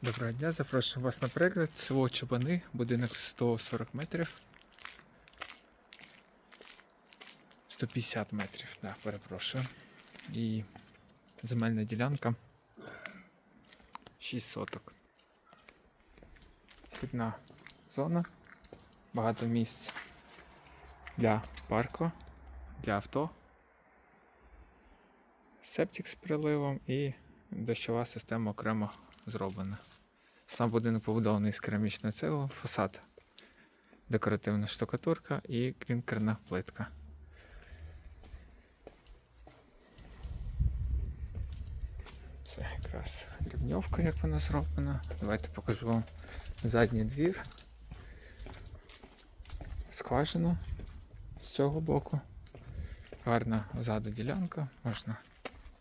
Доброго дня, запрошую вас на перегляд. Село Чабани, будинок 140 метрів. 150 метрів, да, перепрошую. І земельна ділянка 6 соток. Східна зона, багато місць для парку, для авто, септик з приливом і дощова система окремо зроблена. Сам будинок побудований з керамічної цегли, фасад, декоративна штукатурка і клінкерна плитка. Це якраз рівньовка, як вона зроблена. Давайте покажу вам задній двір. Скважину з цього боку. Гарна ззаду ділянка, можна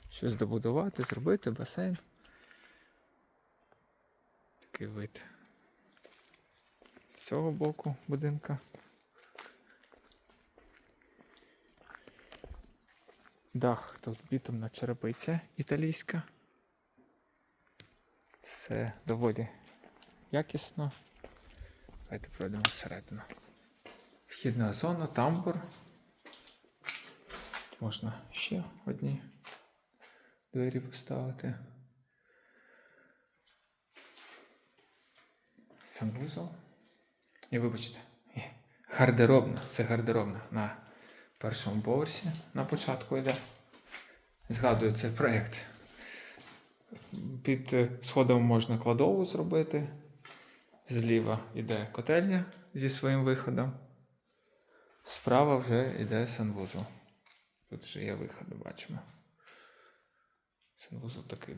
щось добудувати, зробити, басейн. Такий вид. З цього боку будинка. Дах тут бітумна черепиця італійська. Все доволі якісно. Давайте пройдемо всередину. Вхідна зона, тамбур. Можна ще одні двері поставити. Санвузол. І вибачте, гардеробна. Це гардеробна на першому поверсі на початку йде. Згадую цей проєкт. Під сходом можна кладову зробити. Зліва йде котельня зі своїм виходом. Справа вже йде санвузол. Тут вже є виходи, бачимо. Санвузол такий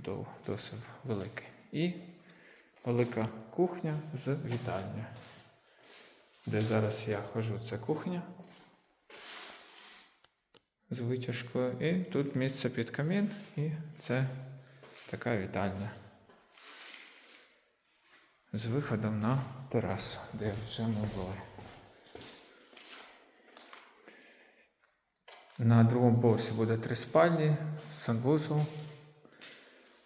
досить великий. І велика кухня з вітальня. Де зараз я хожу, це кухня з витяжкою. І тут місце під камін, і це така вітальня. З виходом на терасу, де вже ми були. На другому поверсі буде три спальні, санвузол.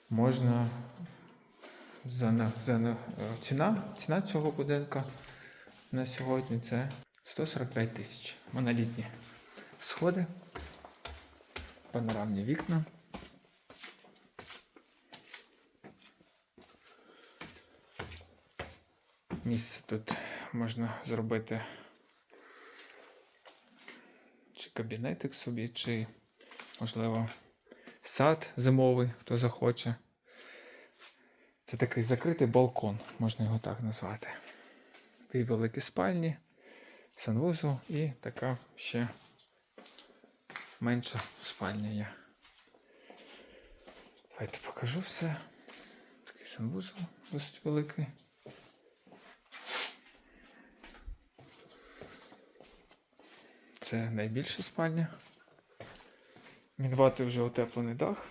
Можна за, за, е, ціна, ціна цього будинка на сьогодні це 145 тисяч. Монолітні сходи, панорамні вікна. Місце тут можна зробити чи кабінетик собі, чи, можливо, сад зимовий, хто захоче. Це такий закритий балкон, можна його так назвати. Дві великі спальні, санвузол і така ще менша спальня є. Давайте покажу все. Такий санвузол досить великий. Це найбільша спальня. Мінвати вже утеплений дах.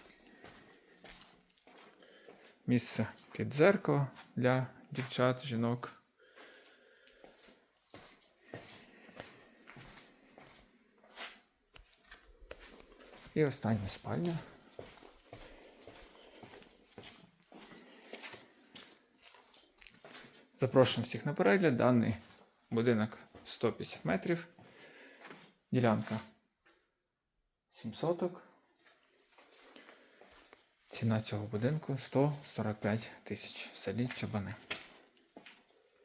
Місце під дзеркало для дівчат, жінок. І остання спальня. Запрошуємо всіх на перегляд. Даний будинок 150 метрів. Ділянка 7 соток. Ціна цього будинку 145 тисяч в селі Чабани.